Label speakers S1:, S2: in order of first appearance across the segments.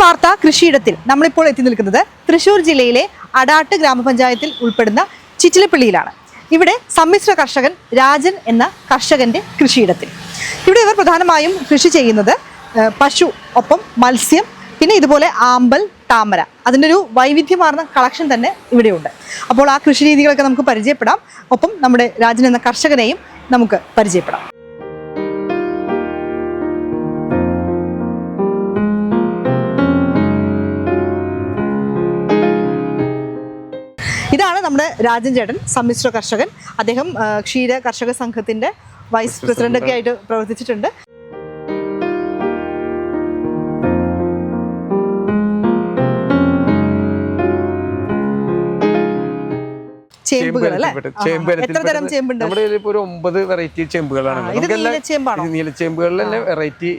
S1: വാർത്ത കൃഷിയിടത്തിൽ നമ്മളിപ്പോൾ എത്തി നിൽക്കുന്നത് തൃശൂർ ജില്ലയിലെ അടാട്ട് ഗ്രാമപഞ്ചായത്തിൽ ഉൾപ്പെടുന്ന ചിറ്റിലപ്പള്ളിയിലാണ്. ഇവിടെ സമ്മിശ്ര കർഷകൻ രാജൻ എന്ന കർഷകന്റെ കൃഷിയിടത്തിൽ. ഇവിടെ ഇവർ പ്രധാനമായും കൃഷി ചെയ്യുന്നത് പശു ഒപ്പം മത്സ്യം പിന്നെ ഇതുപോലെ ആമ്പൽ താമര. അതിന്റെ ഒരു വൈവിധ്യമാർന്ന കളക്ഷൻ തന്നെ ഇവിടെയുണ്ട്. അപ്പോൾ ആ കൃഷി രീതികളൊക്കെ നമുക്ക് പരിചയപ്പെടാം. ഒപ്പം നമ്മുടെ രാജൻ എന്ന കർഷകനെയും നമുക്ക് പരിചയപ്പെടാം. നമ്മുടെ രാജൻ ചേട്ടൻ സമ്മിശ്ര കർഷകൻ. അദ്ദേഹം ക്ഷീര കർഷക സംഘത്തിന്റെ വൈസ് പ്രസിഡന്റ് ഒക്കെ ആയിട്ട് പ്രവർത്തിച്ചിട്ടുണ്ട്. ചേമ്പുകൾ എത്ര തരം ചേമ്പുണ്ട്?
S2: നമ്മുടെ ഇപ്പോൾ ഒരു ഒമ്പത് വെറൈറ്റി ചേമ്പുകളാണ്. നീലച്ചേമ്പുകളിൽ തന്നെ വെറൈറ്റി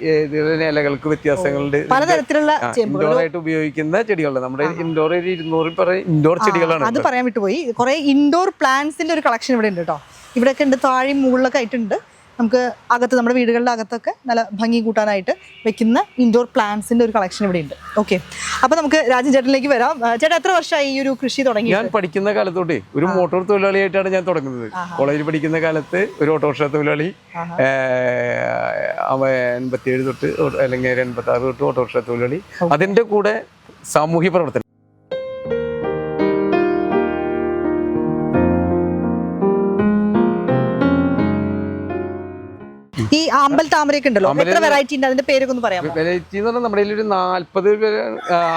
S2: ഇലകൾക്ക് വ്യത്യാസങ്ങളുണ്ട്.
S1: പലതരത്തിലുള്ള
S2: ഇൻഡോർ ആയിട്ട് ഉപയോഗിക്കുന്ന ചെടികളുണ്ട്. നമ്മുടെ ഇൻഡോർ ഒരു ഇരുന്നൂറിൽ പറയും ഇൻഡോർ ചെടികളാണ്
S1: അത് പറയാൻ വിട്ടുപോയി. കുറെ ഇൻഡോർ പ്ലാന്റ്സിന്റെ ഒരു കളക്ഷൻ ഇവിടെ ഉണ്ട് കേട്ടോ. ഇവിടെയൊക്കെ ഉണ്ട് താഴെ മുകളിലൊക്കെ ആയിട്ടുണ്ട്. നമുക്ക് അകത്ത് നമ്മുടെ വീടുകളുടെ അകത്തൊക്കെ നല്ല ഭംഗി കൂട്ടാനായിട്ട് വെക്കുന്ന ഇൻഡോർ പ്ലാന്റ്സിന്റെ ഒരു കളക്ഷൻ ഇവിടെ ഉണ്ട് ഓക്കെ അപ്പൊ നമുക്ക് രാജൻ ചേട്ടനിലേക്ക് വരാം. ചേട്ടൻ ചേട്ടാ എത്ര വർഷമായി ഈ ഒരു കൃഷി തുടങ്ങി
S2: ഞാൻ പഠിക്കുന്ന കാലത്തോട്ടേ ഒരു മോട്ടോർ തൊഴിലാളിയായിട്ടാണ് ഞാൻ തുടങ്ങുന്നത്. കോളേജിൽ പഠിക്കുന്ന കാലത്ത് ഒരു ഓട്ടോറിക്ഷ തൊഴിലാളി എൺപത്തിയേഴ് തൊട്ട് അല്ലെങ്കിൽ എൺപത്തി ആറ് തൊട്ട് ഓട്ടോറിക്ഷ തൊഴിലാളി. അതിന്റെ കൂടെ സാമൂഹ്യ പ്രവർത്തനം.
S1: ഈ ആമ്പൽ താമരയൊക്കെ ഉണ്ടല്ലോ? എത്ര വെറൈറ്റി ഉണ്ട്? അതിന്റെ പേരൊക്കെ ഒന്ന് പറയാം
S2: വെറൈറ്റി എന്ന് പറഞ്ഞാൽ നമ്മുടെ ഒരു നാല്പത്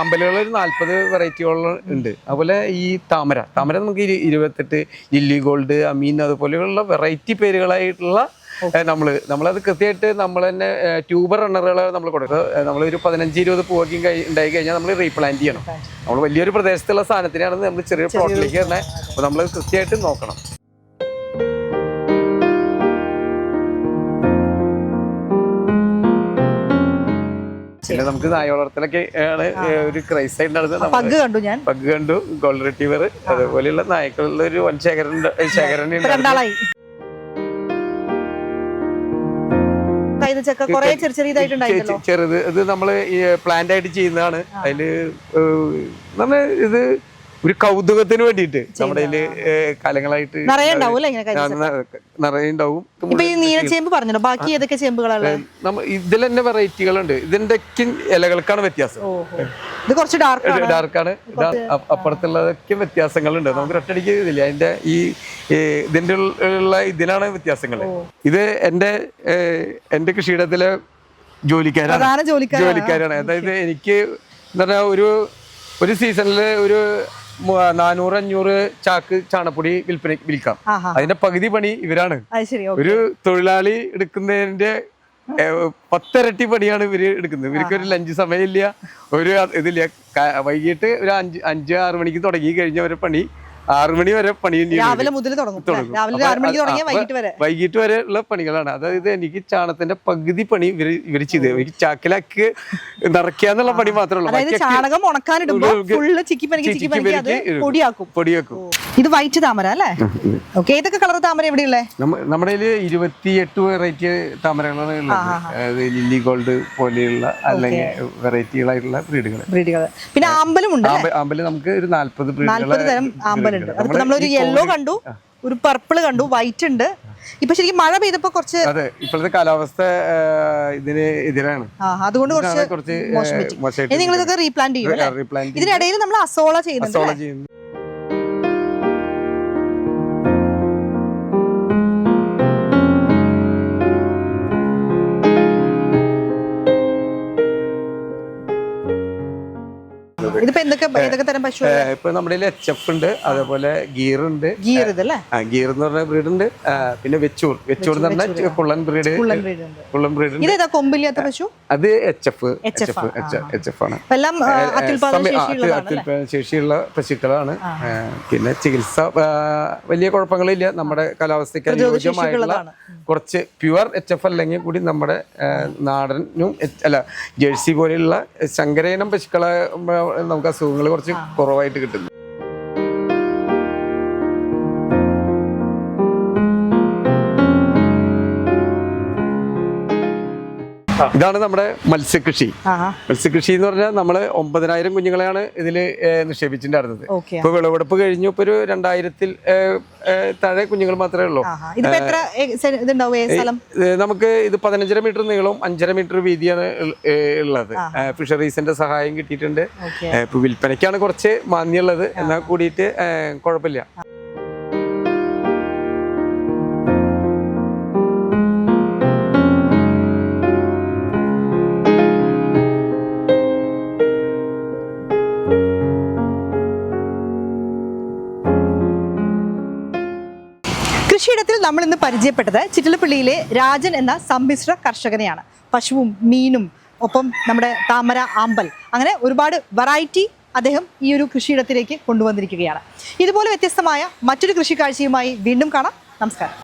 S2: അമ്പലുകൾ ഒരു നാല്പത് വെറൈറ്റികൾ ഉണ്ട്. അതുപോലെ ഈ താമര. താമര നമുക്ക് ഇരു- ഇരുപത്തെട്ട് ലില്ലി ഗോൾഡ് അമീൻ അതുപോലെയുള്ള വെറൈറ്റി പേരുകളായിട്ടുള്ള നമ്മൾ നമ്മൾ. നമ്മളത് കൃത്യമായിട്ട് നമ്മൾ തന്നെ ട്യൂബർ റണ്ണറുകളെ നമ്മൾ കൊടുക്കുക നമ്മൾ ഒരു പതിനഞ്ച് ഇരുപത് പൂവൊക്കെയും കഴി ഉണ്ടായി കഴിഞ്ഞാൽ നമ്മൾ റീപ്ലാന്റ് ചെയ്യണം. നമ്മൾ വലിയൊരു പ്രദേശത്തുള്ള സാധനത്തിനാണ് നമ്മൾ ചെറിയ പ്ലോട്ടിലേക്ക് തന്നെ അപ്പോൾ നമ്മൾ കൃത്യമായിട്ട് നോക്കണം. പിന്നെ നമുക്ക് നായ വളർത്തലൊക്കെ ആണ് ഒരു ക്രൈസ് ആയിട്ട് നടന്നത്
S1: പഗ് കണ്ടു ഞാൻ.
S2: പഗ് കണ്ടു ഗോൾഡ് റിട്ടീവർ അതുപോലെയുള്ള നായ്ക്കളുടെ ഒരു വൻ ശേഖരൻ
S1: ചെറിയ ചെറിയ
S2: ചെറുത് ഇത് നമ്മൾ പ്ലാന്റ് ആയിട്ട് ചെയ്യുന്നതാണ്. അതിൽ നമ്മൾ നമ്മ ഇത് ഒരു കൗതുകത്തിന് വേണ്ടിയിട്ട് നമ്മുടെ കാലങ്ങളായിട്ട്
S1: നിറയെ ഉണ്ടാവും അല്ലേ ഇങ്ങനെ
S2: ആ,
S1: കരിച്ചക്ക?
S2: നിറയെ ഉണ്ടാവും.
S1: ഇപ്പൊ ഈ നീലച്ചേമ്പ് പറഞ്ഞല്ലോ ബാക്കി ഏതൊക്കെ
S2: ചേമ്പുകളാണ് ഇതിൽ തന്നെ വെറൈറ്റികളുണ്ട്. ഇതിന്റെ ഇലകൾക്കാണ് വ്യത്യാസം.
S1: ഇത് കുറച്ച് ഡാർക്ക്
S2: ഡാർക്കാണ് അപ്പുറത്തുള്ളതൊക്കെ വ്യത്യാസങ്ങളുണ്ട്. നമുക്ക് ഒറ്റടിക്ക് ഇതില്ല. അതിന്റെ ഈ ഇതിന്റെ ഉള്ള ഇതിലാണ് വ്യത്യാസങ്ങൾ ഇത് എന്റെ എന്റെ കൃഷിയിടത്തിലെ ജോലിക്കാരാണ്.
S1: ജോലിക്കാരാണ്.
S2: അതായത് എനിക്ക് എന്താ പറയാ ഒരു ഒരു സീസണിൽ ഒരു നാനൂറ് അഞ്ഞൂറ് ചാക്ക് ചാണപ്പൊടി വിൽപ്പന വിൽക്കാം. അതിന്റെ പകുതി പണി ഇവരാണ്. ഒരു തൊഴിലാളി എടുക്കുന്നതിന്റെ പത്തരട്ടി പണിയാണ് ഇവർ എടുക്കുന്നത്. ഇവർക്ക് ഒരു ലഞ്ച് സമയമില്ല. ഒരു ഇതില്ല. വൈകിട്ട് ഒരു അഞ്ച് അഞ്ച് ആറ് മണിക്ക് തുടങ്ങി കഴിഞ്ഞ ഒരു പണി. ആറ് മണി വരെ പണി
S1: രാവിലെ മുതൽ തുടങ്ങും. രാവിലെ ഒരു മണിക്ക് തുടങ്ങിയ വൈകിട്ട് വരെ.
S2: വൈകിട്ട് വരെ ഉള്ള പണികളാണ്. അതായത് എനിക്ക് ചാണത്തിന്റെ പകുതി പണി ഇവർ ഇവർ ചെയ്ത് എനിക്ക് ചാക്കിലാക്ക് നിറയ്ക്കാന്നുള്ള പണി മാത്രമേ ഉള്ളൂ.
S1: അതായത് ചാണകം ഫുള്ള് ചിക്കി പനിക്ക് ചിക്കി പനിക്ക് അത് പൊടിയാക്കും.
S2: പൊടിയാക്കും.
S1: ഇത് വൈറ്റ് താമര അല്ലേ? ഓക്കെ ഏതൊക്കെ കളർ താമര എവിടെയുള്ളേ
S2: നമ്മ- നമ്മുടെ ഇരുപത്തി ഇരുപത്തിയെട്ട് വെറൈറ്റി താമരകളാണ് ഉള്ളത്. അതായത് ലില്ലി ഗോൾഡ് പോലെയുള്ള അല്ലെങ്കിൽ വെറൈറ്റികളായിട്ടുള്ള ബ്രീഡുകൾ
S1: ബ്രീഡുകൾ പിന്നെ ആമ്പലും ഉണ്ട്
S2: ആമ്പൽ നമുക്ക് ഒരു നാല്പത്
S1: ബ്രീഡുകൾ തരം ആമ്പലുണ്ട് നമ്മൾ നമ്മളൊരു യെല്ലോ കണ്ടു ഒരു പർപ്പിൾ കണ്ടു വൈറ്റ് ഉണ്ട്. ഇപ്പൊ ശരിക്കും മഴ പെയ്തപ്പോ കുറച്ച്
S2: അതെ ഇപ്പോഴത്തെ കാലാവസ്ഥ ഇതിന് എതിരാണ്.
S1: അതുകൊണ്ട് കുറച്ച് നിങ്ങൾ ഇതൊക്കെ റീപ്ലാന്റ് ചെയ്യും. ഇതിനിടയിൽ നമ്മൾ അസോള ചെയ്യുന്നുണ്ട് ഏതൊക്കെ തരം പശു
S2: ഇപ്പൊ നമ്മുടെ എച്ച് എഫ് ഉണ്ട് അതേപോലെ ഗീർ ഉണ്ട്
S1: ഗീർ ഇതല്ലേ
S2: ഗീർ എന്ന് പറഞ്ഞ ബ്രീഡ് ഉണ്ട്. പിന്നെ വെച്ചൂർ. വെച്ചൂർ എന്ന് പറഞ്ഞ കുള്ളൻ ബ്രീഡ്
S1: കുള്ളൻ ബ്രീഡ് ഇതേതാ കൊമ്പില്ലാത്ത പശു?
S2: അത് H F H F H F ആണ്? ശേഷിയുള്ള പശുക്കളാണ്. പിന്നെ ചികിത്സ വലിയ കുഴപ്പങ്ങളില്ല. നമ്മുടെ കാലാവസ്ഥയ്ക്ക് അനുയോജ്യമായിട്ടുള്ള കുറച്ച് പ്യുവർ എച്ച് എഫ് അല്ലെങ്കിൽ കൂടി നമ്മുടെ നാടനും അല്ല ജേഴ്സി പോലെയുള്ള ശങ്കരയിനം പശുക്കളെ നമുക്ക് അസുഖങ്ങൾ കുറച്ച് കുറവായിട്ട് കിട്ടുന്നു. ഇതാണ് നമ്മുടെ മത്സ്യകൃഷി. മത്സ്യകൃഷി എന്ന് പറഞ്ഞാൽ നമ്മൾ ഒമ്പതിനായിരം കുഞ്ഞുങ്ങളെയാണ് ഇതിൽ നിക്ഷേപിച്ചിട്ടുണ്ടായിരുന്നത്. ഇപ്പൊ വിളവെടുപ്പ് കഴിഞ്ഞു ഇപ്പൊ ഒരു രണ്ടായിരത്തിൽ താഴെ കുഞ്ഞുങ്ങൾ മാത്രമേ ഉള്ളൂ. നമുക്ക് ഇത് പതിനഞ്ചര മീറ്റർ നീളവും അഞ്ചര മീറ്റർ വീതിയാണ് ഉള്ളത്. ഫിഷറീസിന്റെ സഹായം കിട്ടിയിട്ടുണ്ട്. ഇപ്പൊ വിൽപ്പനയ്ക്കാണ് കുറച്ച് മാന്യമുള്ളത്. എന്നാൽ കൂടിയിട്ട് കുഴപ്പമില്ല.
S1: കൃഷിയിടത്തിൽ നമ്മൾ ഇന്ന് പരിചയപ്പെട്ടത് ചിറ്റലപ്പള്ളിയിലെ രാജൻ എന്ന സമ്മിശ്ര കർഷകനെയാണ്. പശുവും മീനും ഒപ്പം നമ്മുടെ താമര ആമ്പൽ അങ്ങനെ ഒരുപാട് വെറൈറ്റി അദ്ദേഹം ഈ ഒരു കൃഷിയിടത്തിലേക്ക് കൊണ്ടുവന്നിരിക്കുകയാണ്. ഇതുപോലെ വ്യത്യസ്തമായ മറ്റൊരു കൃഷി കാഴ്ചയുമായി വീണ്ടും കാണാം. നമസ്കാരം.